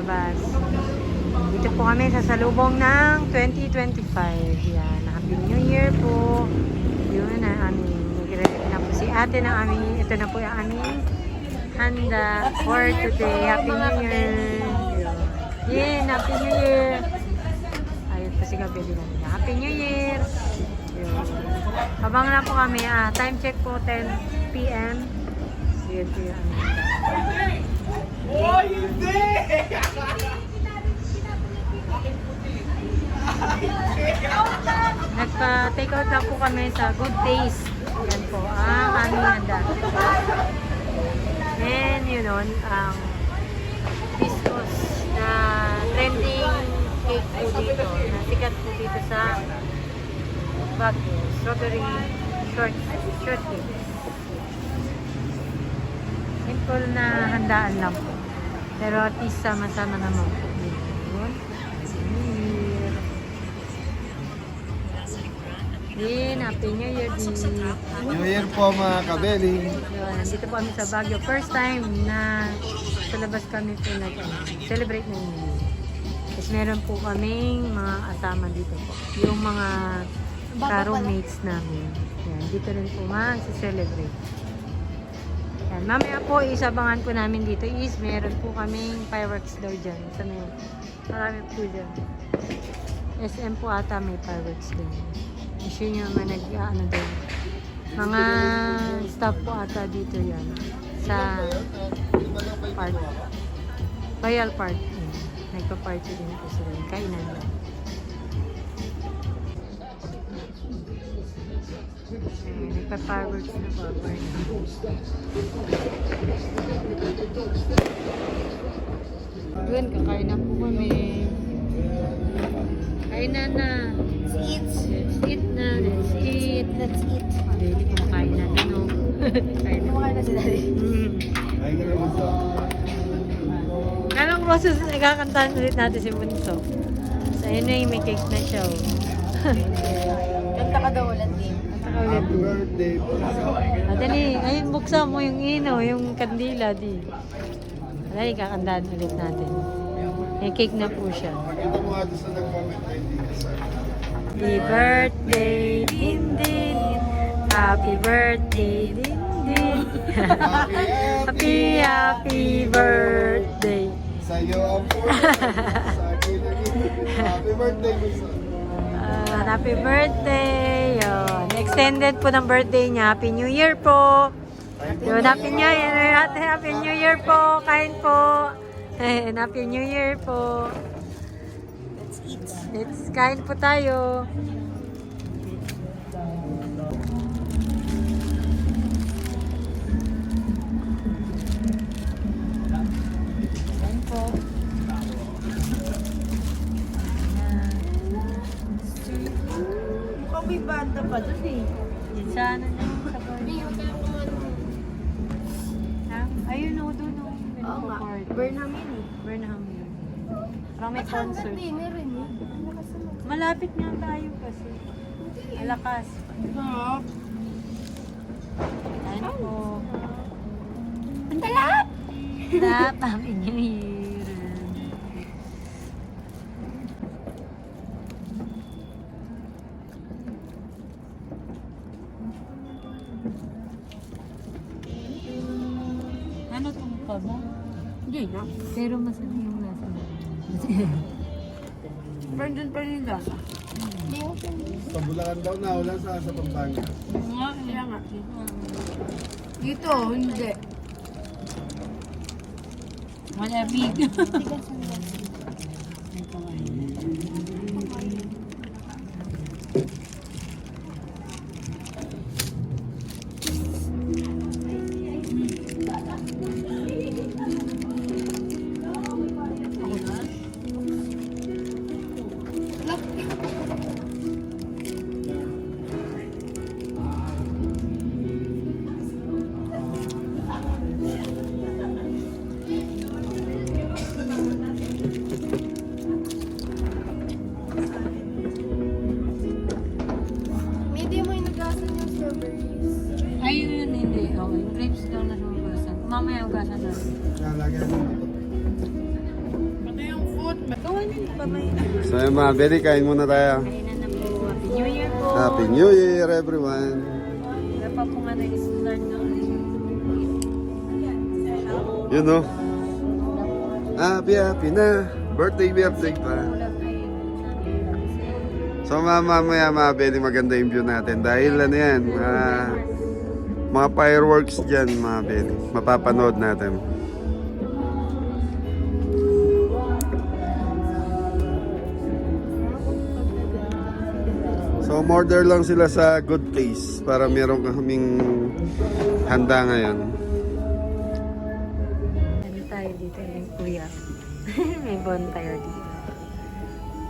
labas. Dito po kami sa salubong ng 2025. Yan, Happy New Year po. Yun na aming nagre-ready na po si ate ng aming, ito na po yung aming handa for today. Happy New Year. Yun. Happy New Year. Ayun po si nila. Happy New Year. Yun. Habang na po kami, ah, time check po 10 p.m. Yun po yung aming. Oh, hindi! Nagpa-take out lang po kami sa Good Taste. Yan po, ang aming handa. And yun nun, ang biscos na trending cake po dito, na sikat po dito sa Baguio. Strawberry short, short cake. Simple na handaan lang po. Pero at least sama-sama naman po. Din, Happy New Year din. New Year po mga kabeling. Yun, nandito po kami sa Baguio. First time na sa labas kami po nag ano, celebrate ng New Year. Tapos meron po kaming mga asama dito po. Yung mga ka-roommates namin. Yan, dito rin po mag-celebrate. Yan, mamaya po, isabangan po namin dito is meron po kaming fireworks daw dyan. Sa may, marami po dyan. SM po ata may fireworks din. Kasi nyo naman nag, ano din. Mga staff po ata dito yan. Sa park. Royal Park. Nagpa-party din po sila. Kainan lang. Ayun, Nagpa-fireworks na po. Yun, kakain na po kami. Kain na na. Let's eat. Let's eat na. Let's eat. Let's eat. Daily kumakain na no? Kain na. Kumakain na si Daddy. Mm. Sa... Anong boses nagkakantahan ulit natin si Bunso? So, ayun na yung may cake na siya. oh. Kanta ka daw ulit din. Happy birthday. Ah, dali, ayun buksan mo yung ino, yung kandila, di. Dali, kakantahan ulit natin. May cake na po siya. Pakita mo doon sa nag-comment hindi ka sa... Happy birthday, Dindin. Happy birthday, Dindin. happy, happy birthday. Sa'yo ang po. Sa akin ang Happy birthday. Ah, happy birthday. Yun. Extended po ng birthday niya. Happy New Year po. Yun, Happy New Year. Happy, happy New Year po. Kain po. And happy New Year po. Let's eat. Let's kain po tayo. Mukhang may banda pa dun eh. Yan sa ano na yung sa birthday. Ha? Ayun o, doon o. Oo nga. Burnham yun eh. Burnham yun. Parang may concert. dinner rin eh. Ano? Malapit nga tayo kasi. Malakas. Sarap. Kain po. Ang talap! Tap, Happy New Year. Brandon pa rin lasa. Ko Sa Bulacan daw na, wala sa sa Pampanga. Nga, Kaya nga. Dito, hindi. Malamig. lang So yun mga Betty, kain muna tayo. New Year po. Happy New Year everyone. Wala pa po nga nag-start ng Yun no. Happy happy na. Birthday birthday pa. So mga mamaya mga Betty, maganda yung view natin. Dahil ano yan, ah, mga fireworks dyan mga Betty. Mapapanood natin. So order lang sila sa good place para meron kaming handa ngayon. Ano tayo dito yung kuya. May bonfire dito.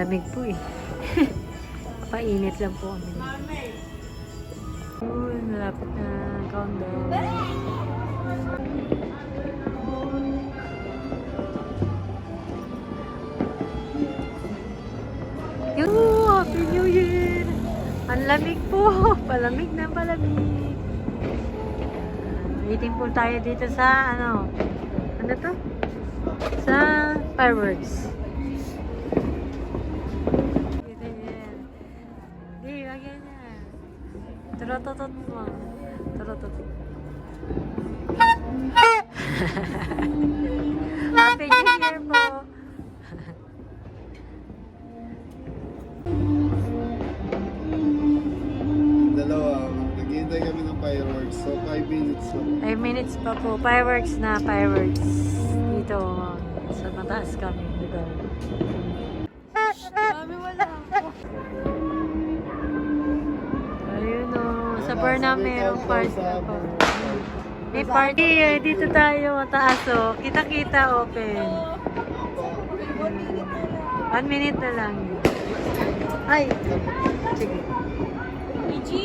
Lamig po eh. Papainit lang po kami. Uy, malapit na countdown. Ang lamig po! Palamig na palamig. Waiting po tayo dito sa ano? Ano to? Sa fireworks. Di, wag yan yan. Turototot mo. Turototot. po. Fireworks na fireworks. Dito sa mataas kami. Lugar. Mami, wala ako. Ayun o. Sa Burnham merong party ako. May party eh. Dito tayo mataas o. Kita-kita open. One minute na lang. Ay! Sige.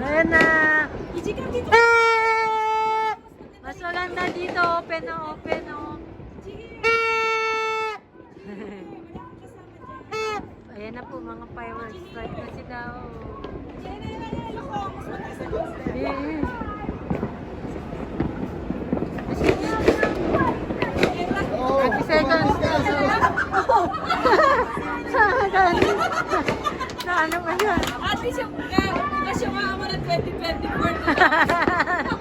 Ayan na! Ah! Maganda dito, open na open, oh. Ayan na po, mga fireworks. Start na sila, oh. Yeah. Oh, 30 seconds. Sa ano ba yan? Ate siya, kasi yung mga mo ng 2024 na.